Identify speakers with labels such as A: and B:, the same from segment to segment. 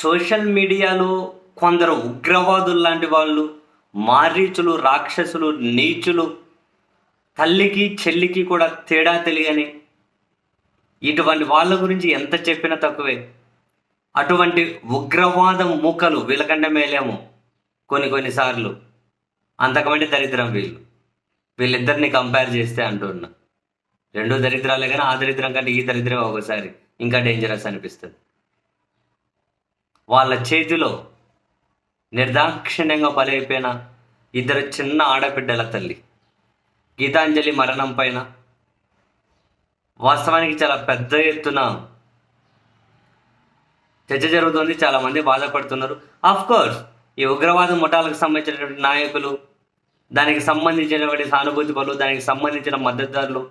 A: Social మీడియాలో కొందరు ఉగ్రవాదులు లాంటి వాళ్ళు మారీచులు రాక్షసులు నీచులు తల్లికి చెల్లికి కూడా తేడా తెలియని ఇటువంటి వాళ్ళ గురించి ఎంత చెప్పినా తక్కువే. అటువంటి ఉగ్రవాద మూకలు వీళ్ళకంటే మేలేము కొన్ని కొన్నిసార్లు అంతకమంటే దరిద్రం వీళ్ళు. వీళ్ళిద్దరిని కంపేర్ చేస్తే అంటున్నా. రెండు దరిద్రాలే కానీ ఆ దరిద్రం కంటే ఈ దరిద్రం ఒకసారి. ఇంకా డేంజరస్ అనిపిస్తుంది. వాళ్ళ చేతిలో నిర్దాక్షిణ్యంగా బలైపోయిన ఇద్దరు చిన్న ఆడబిడ్డల తల్లి. గీతాంజలి మరణం పైన వాస్తవానికి చాలా పెద్ద ఎత్తున చర్చ జరుగుతుంది. చాలామంది బాధపడుతున్నారు. ఆఫ్ కోర్స్ ఈ ఉగ్రవాద ముఠాలకు సంబంధించినటువంటి నాయకులు దానికి సంబంధించినటువంటి సానుభూతి పనులు దానికి సంబంధించిన మద్దతుదారులు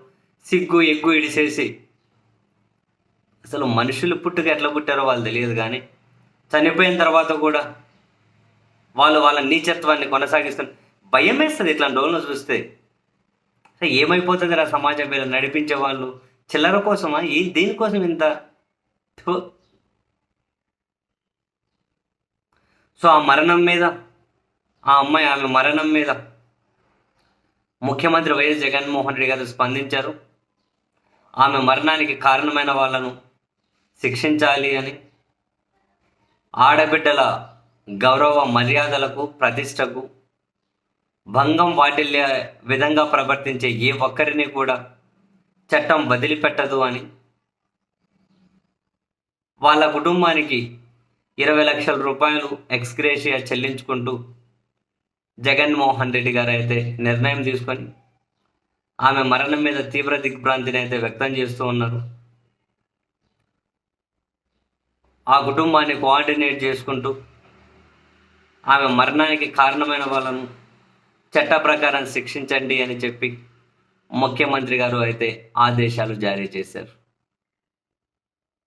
A: సిగ్గు ఎగ్గు ఇడిసేసి అసలు మనుషులు పుట్టుక ఎట్లా పుట్టారో వాళ్ళు తెలియదు కానీ చనిపోయిన తర్వాత కూడా వాళ్ళు వాళ్ళ నీచత్వాన్ని కొనసాగిస్తున్న భయం వేస్తుంది ఇట్లాంటి రోజులు చూస్తే. ఏమైపోతుంది రా సమాజం మీద నడిపించే వాళ్ళు? చిల్లర కోసమా? ఈ దీనికోసం ఇంత? సో ఆ మరణం మీద ఆ అమ్మాయి ఆమె మరణం మీద ముఖ్యమంత్రి వైఎస్ జగన్మోహన్ రెడ్డి గారు స్పందించారు. ఆమె మరణానికి కారణమైన వాళ్ళను శిక్షించాలి అని ఆడబిడ్డల గౌరవ మర్యాదలకు ప్రతిష్టకు భంగం వాటిల్లే విధంగా ప్రవర్తించే ఏ ఒక్కరిని కూడా చట్టం వదిలిపెట్టదు అని వాళ్ళ కుటుంబానికి ఇరవై లక్షల రూపాయలు ఎక్స్గ్రేషియా చెల్లించుకుంటూ జగన్మోహన్ రెడ్డి గారు అయితే నిర్ణయం తీసుకొని ఆమె మరణం మీద తీవ్ర దిగ్భ్రాంతిని అయితే వ్యక్తం చేస్తూ ఉన్నారు. ఆ కుటుంబాన్ని కోఆర్డినేట్ చేసుకుంటూ ఆమె మరణానికి కారణమైన వాళ్ళను చట్ట ప్రకారం శిక్షించండి అని చెప్పి ముఖ్యమంత్రి గారు అయితే ఆదేశాలు జారీ చేశారు.